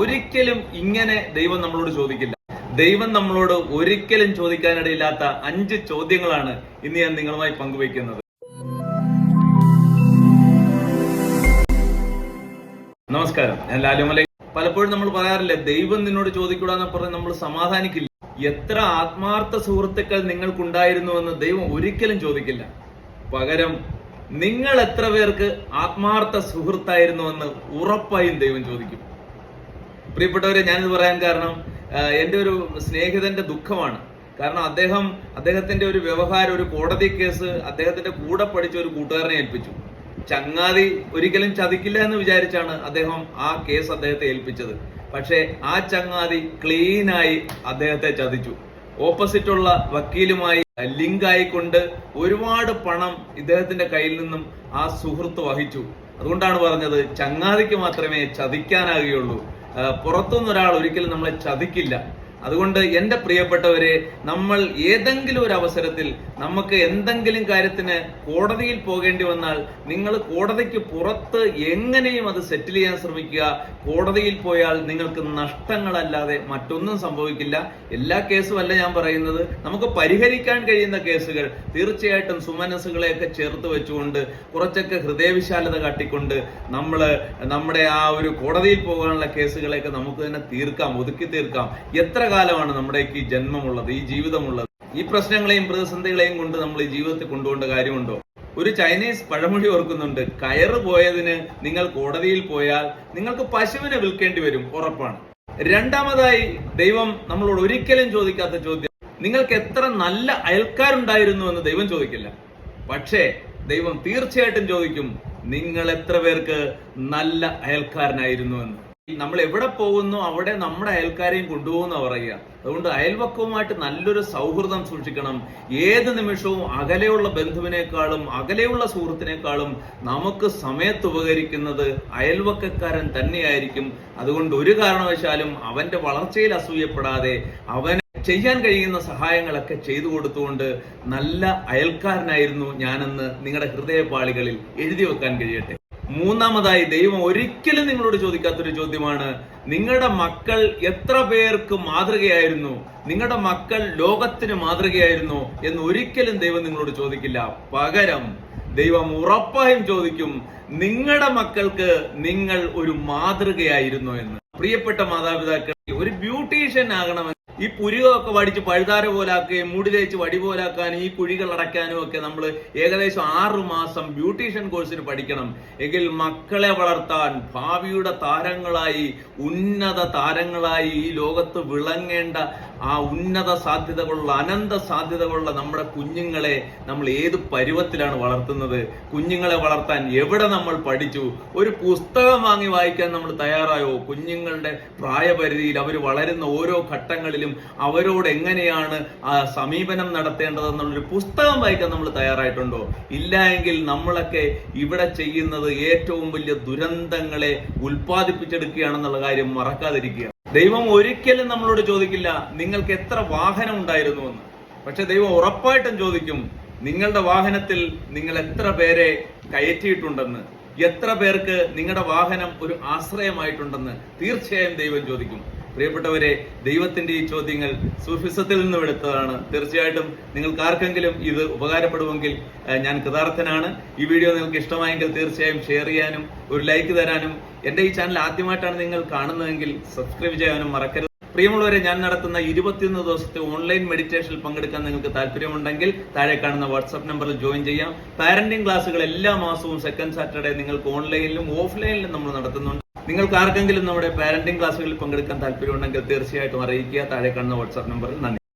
ഒരിക്കലും ഇങ്ങനെ ദൈവം നമ്മളോട് ചോദിക്കില്ല. ദൈവം നമ്മളോട് ഒരിക്കലും ചോദിക്കാനിടയില്ലാത്ത അഞ്ച് ചോദ്യങ്ങളാണ് ഇന്ന് ഞാൻ നിങ്ങളുമായി പങ്കുവയ്ക്കുന്നത്. നമസ്കാരം. ഞാൻ ലാലുമല പലപ്പോഴും നമ്മൾ പറയാറില്ല ദൈവം നിന്നോട് ചോദിക്കൂടാന്ന് പറഞ്ഞ് നമ്മൾ സമാധാനിക്കില്ല. എത്ര ആത്മാർത്ഥ സുഹൃത്തുക്കൾ നിങ്ങൾക്കുണ്ടായിരുന്നുവെന്ന് ദൈവം ഒരിക്കലും ചോദിക്കില്ല. പകരം നിങ്ങൾ എത്ര പേർക്ക് ആത്മാർത്ഥ സുഹൃത്തായിരുന്നുവെന്ന് ഉറപ്പായും ദൈവം ചോദിക്കും. പ്രിയപ്പെട്ടവരെ ഞാനിത് പറയാൻ കാരണം എന്റെ ഒരു സ്നേഹിതന്റെ ദുഃഖമാണ്. കാരണം അദ്ദേഹം അദ്ദേഹത്തിന്റെ ഒരു വ്യവഹാരം ഒരു കോടതി കേസ് അദ്ദേഹത്തിന്റെ കൂടെ പഠിച്ച ഒരു കൂട്ടുകാരനെ ഏൽപ്പിച്ചു. ചങ്ങാതി ഒരിക്കലും ചതിക്കില്ല എന്ന് വിചാരിച്ചാണ് അദ്ദേഹം ആ കേസ് അദ്ദേഹത്തെ ഏൽപ്പിച്ചത്. പക്ഷേ ആ ചങ്ങാതി ക്ലീനായി അദ്ദേഹത്തെ ചതിച്ചു. ഓപ്പോസിറ്റുള്ള വക്കീലുമായി ലിങ്ക് ആയിക്കൊണ്ട് ഒരുപാട് പണം ഇദ്ദേഹത്തിന്റെ കയ്യിൽ നിന്നും ആ സുഹൃത്ത് വഹിച്ചു. അതുകൊണ്ടാണ് പറഞ്ഞത് ചങ്ങാതിക്ക് മാത്രമേ ചതിക്കാനാകുകയുള്ളൂ. പുറത്തുനിന്ന് ഒരാൾ ഒരിക്കലും നമ്മളെ ചതിക്കില്ല. അതുകൊണ്ട് എന്റെ പ്രിയപ്പെട്ടവരെ നമ്മൾ ഏതെങ്കിലും ഒരു അവസരത്തിൽ നമുക്ക് എന്തെങ്കിലും കാര്യത്തിന് കോടതിയിൽ പോകേണ്ടി വന്നാൽ നിങ്ങൾ കോടതിക്ക് പുറത്ത് എങ്ങനെയും അത് സെറ്റിൽ ചെയ്യാൻ ശ്രമിക്കുക. കോടതിയിൽ പോയാൽ നിങ്ങൾക്ക് നഷ്ടങ്ങളല്ലാതെ മറ്റൊന്നും സംഭവിക്കില്ല. എല്ലാ കേസും അല്ല ഞാൻ പറയുന്നത്. നമുക്ക് പരിഹരിക്കാൻ കഴിയുന്ന കേസുകൾ തീർച്ചയായിട്ടും സുമനസ്സുകളെയൊക്കെ ചേർത്ത് വെച്ചുകൊണ്ട് കുറച്ചൊക്കെ ഹൃദയവിശാലത കാട്ടിക്കൊണ്ട് നമ്മൾ നമ്മുടെ ആ ഒരു കോടതിയിൽ പോകാനുള്ള കേസുകളെയൊക്കെ നമുക്ക് തന്നെ തീർക്കാം ഒതുക്കി തീർക്കാം. എത്ര കാലമാണ് നമ്മുടെയൊക്കെ ഈ ജന്മമുള്ളത് ഈ ജീവിതമുള്ളത്. ഈ പ്രശ്നങ്ങളെയും പ്രതിസന്ധികളെയും കൊണ്ട് നമ്മൾ ഈ ജീവിതത്തിൽ കൊണ്ടുപോകേണ്ട കാര്യമുണ്ടോ? ഒരു ചൈനീസ് പഴമൊഴി ഓർക്കുന്നുണ്ട് കയറ് പോയതിന് നിങ്ങൾ കോടതിയിൽ പോയാൽ നിങ്ങൾക്ക് പശുവിനെ വിൽക്കേണ്ടി വരും ഉറപ്പാണ്. രണ്ടാമതായി ദൈവം നമ്മളോട് ഒരിക്കലും ചോദിക്കാത്ത ചോദ്യം നിങ്ങൾക്ക് എത്ര നല്ല അയൽക്കാരുണ്ടായിരുന്നു എന്ന് ദൈവം ചോദിക്കില്ല. പക്ഷേ ദൈവം തീർച്ചയായിട്ടും ചോദിക്കും നിങ്ങൾ എത്ര പേർക്ക് നല്ല അയൽക്കാരനായിരുന്നു എന്ന്? നമ്മൾ എവിടെ പോകുന്നു അവിടെ നമ്മുടെ അയൽക്കാരെയും കൊണ്ടുപോകുന്ന പറയുക. അതുകൊണ്ട് അയൽവക്കവുമായിട്ട് നല്ലൊരു സൗഹൃദം സൂക്ഷിക്കണം. ഏത് നിമിഷവും അകലെയുള്ള ബന്ധുവിനേക്കാളും അകലെയുള്ള സുഹൃത്തിനേക്കാളും നമുക്ക് സമയത്ത് ഉപകരിക്കുന്നത് അയൽവക്കക്കാരൻ തന്നെയായിരിക്കും. അതുകൊണ്ട് ഒരു കാരണവശാലും അവന്റെ വളർച്ചയിൽ അസൂയപ്പെടാതെ അവൻ ചെയ്യാൻ കഴിയുന്ന സഹായങ്ങളൊക്കെ ചെയ്തു കൊടുത്തുകൊണ്ട് നല്ല അയൽക്കാരനായിരുന്നു ഞാനെന്ന് നിങ്ങളുടെ ഹൃദയപാളികളിൽ എഴുതി വെക്കാൻ കഴിയട്ടെ. മൂന്നാമതായി ദൈവം ഒരിക്കലും നിങ്ങളോട് ചോദിക്കാത്തൊരു ചോദ്യമാണ് നിങ്ങളുടെ മക്കൾ എത്ര പേർക്ക് മാതൃകയായിരുന്നു? നിങ്ങളുടെ മക്കൾ ലോകത്തിന് മാതൃകയായിരുന്നു എന്ന് ഒരിക്കലും ദൈവം നിങ്ങളോട് ചോദിക്കില്ല. പകരം ദൈവം ഉറപ്പായും ചോദിക്കും നിങ്ങളുടെ മക്കൾക്ക് നിങ്ങൾ ഒരു മാതൃകയായിരുന്നു എന്ന്. പ്രിയപ്പെട്ട മാതാപിതാക്കൾ ഒരു ബ്യൂട്ടീഷ്യൻ ആകണമെന്ന് ഈ പുരുകമൊക്കെ വടിച്ച് പഴുതാര പോലാക്കുകയും മുടി തേച്ച് വടി പോലാക്കാനും ഈ കുഴികൾ അടയ്ക്കാനും ഒക്കെ നമ്മൾ ഏകദേശം ആറു മാസം ബ്യൂട്ടീഷ്യൻ കോഴ്സിന് പഠിക്കണം. എങ്കിൽ മക്കളെ വളർത്താൻ ഭാവിയുടെ താരങ്ങളായി ഉന്നത താരങ്ങളായി ഈ ലോകത്ത് വിളങ്ങേണ്ട ആ ഉന്നത സാധ്യതകളുള്ള അനന്ത സാധ്യതകളുള്ള നമ്മുടെ കുഞ്ഞുങ്ങളെ നമ്മൾ ഏത് പരുവത്തിലാണ് വളർത്തുന്നത്? കുഞ്ഞുങ്ങളെ വളർത്താൻ എവിടെ നമ്മൾ പഠിച്ചു? ഒരു പുസ്തകം വാങ്ങി വായിക്കാൻ നമ്മൾ തയ്യാറായോ? കുഞ്ഞുങ്ങളുടെ പ്രായപരിധിയിൽ അവർ വളരുന്ന ഓരോ ഘട്ടങ്ങളിലും അവരോട് എങ്ങനെയാണ് ആ സമീപനം നടത്തേണ്ടതെന്നുള്ളൊരു പുസ്തകം വായിക്കാൻ നമ്മൾ തയ്യാറായിട്ടുണ്ടോ? ഇല്ല എങ്കിൽ നമ്മളൊക്കെ ഇവിടെ ചെയ്യുന്നത് ഏറ്റവും വലിയ ദുരന്തങ്ങളെ ഉൽപ്പാദിപ്പിച്ചെടുക്കുകയാണെന്നുള്ള കാര്യം മറക്കാതിരിക്കുക. ദൈവം ഒരിക്കലും നമ്മളോട് ചോദിക്കില്ല നിങ്ങൾക്ക് എത്ര വാഹനം ഉണ്ടായിരുന്നു എന്ന്? പക്ഷെ ദൈവം ഉറപ്പായിട്ടും ചോദിക്കും നിങ്ങളുടെ വാഹനത്തിൽ നിങ്ങൾ എത്ര പേരെ കയറ്റിയിട്ടുണ്ടെന്ന്? എത്ര പേർക്ക് നിങ്ങളുടെ വാഹനം ഒരു ആശ്രയമായിട്ടുണ്ടെന്ന്? തീർച്ചയായും ദൈവം ചോദിക്കും. പ്രിയപ്പെട്ടവരെ ദൈവത്തിന്റെ ഈ ചോദ്യങ്ങൾ സുഫിസത്തിൽ നിന്ന് എടുത്തതാണ്. തീർച്ചയായിട്ടും നിങ്ങൾക്ക് ആർക്കെങ്കിലും ഇത് ഉപകാരപ്പെടുമെങ്കിൽ ഞാൻ കൃതാർത്ഥനാണ്. ഈ വീഡിയോ നിങ്ങൾക്ക് ഇഷ്ടമായെങ്കിൽ തീർച്ചയായും ഷെയർ ചെയ്യാനും ഒരു ലൈക്ക് തരാനും. എന്റെ ഈ ചാനൽ ആദ്യമായിട്ടാണ് നിങ്ങൾ കാണുന്നതെങ്കിൽ സബ്സ്ക്രൈബ് ചെയ്യാനും മറക്കരുത്. പ്രിയമുള്ളവരെ ഞാൻ നടത്തുന്ന ഇരുപത്തിയൊന്ന് ദിവസത്തെ ഓൺലൈൻ മെഡിറ്റേഷനിൽ പങ്കെടുക്കാൻ നിങ്ങൾക്ക് താല്പര്യമുണ്ടെങ്കിൽ താഴെ കാണുന്ന വാട്സ്ആപ്പ് നമ്പറിൽ ജോയിൻ ചെയ്യാം. പാരന്റിംഗ് ക്ലാസ്സുകൾ എല്ലാ മാസവും സെക്കൻഡ് സാറ്റർഡേ നിങ്ങൾക്ക് ഓൺലൈനിലും ഓഫ്ലൈനിലും നമ്മൾ നടത്തുന്നുണ്ട്. നിങ്ങൾക്ക് ആർക്കെങ്കിലും നമ്മുടെ പാരന്റിംഗ് ക്ലാസ്സുകളിൽ പങ്കെടുക്കാൻ താല്പര്യമുണ്ടെങ്കിൽ തീർച്ചയായിട്ടും അറിയിക്കുക. താഴെ കാണുന്ന വാട്സ്ആപ്പ് നമ്പറിൽ നന്ദി.